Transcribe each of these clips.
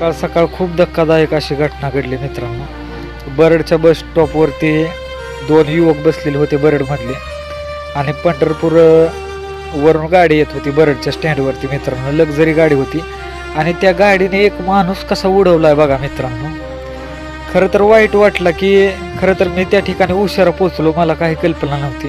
काल सकाळ खूप धक्कादायक अशी घटना घडली मित्रांनो. बरडच्या बस स्टॉपवरती दोन युवक बसलेले होते बरडमधले. आणि पंढरपूर वरून गाडी येत होती बरडच्या स्टँडवरती मित्रांनो. लक्झरी गाडी होती. आणि त्या गाडीने एक माणूस कसा उडवला आहे बघा मित्रांनो. खरं तर वाईट वाटलं की खरं तर मी त्या ठिकाणी उशिरा पोचलो मला काही कल्पना नव्हती.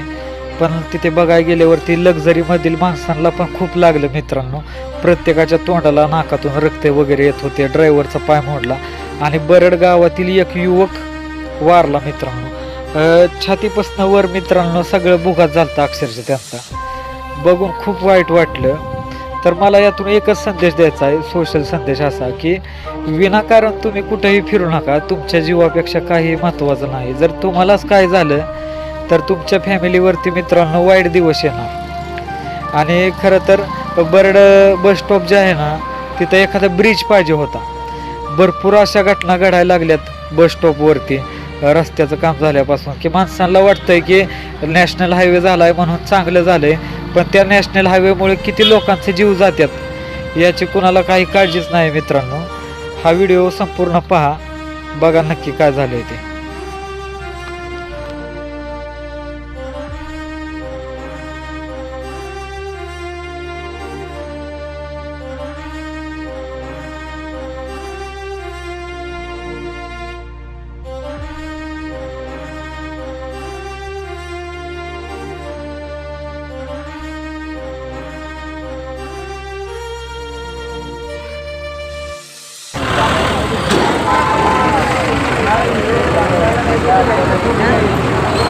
पण तिथे बघायला गेल्यावरती लक्झरीमधील माणसांना पण खूप लागलं मित्रांनो. प्रत्येकाच्या तोंडाला नाकातून रक्त वगैरे येत होते ड्रायव्हरचा पाय मोडला आणि बरड गावातील एक युवक वारला मित्रांनो. छातीपासनं वर मित्रांनो सगळं भुगात झालं अक्षरशः त्यांचा. बघून खूप वाईट वाटलं. तर मला यातून एकच संदेश द्यायचा आहे सोशल संदेश असा की विनाकारण तुम्ही कुठेही फिरू नका. तुमच्या जीवापेक्षा काही महत्त्वाचं नाही. जर तुम्हालाच काय झालं तर तुमच्या फॅमिलीवरती मित्रांनो वाईट दिवस येणार. आणि खरं तर बर्ड बस स्टॉप जे आहे ना तिथं एखादा ब्रिज पाहिजे होता. भरपूर अशा घटना घडायला लागल्यात बस स्टॉपवरती रस्त्याचं काम झाल्यापासून. की माणसांना वाटतंय की नॅशनल हायवे झाला आहे म्हणून चांगलं झालं आहे पण त्या नॅशनल हायवेमुळे किती लोकांचे जीव जातात याची कुणाला काही काळजीच नाही मित्रांनो. हा व्हिडिओ संपूर्ण पहा. बघा नक्की काय झालंय ते.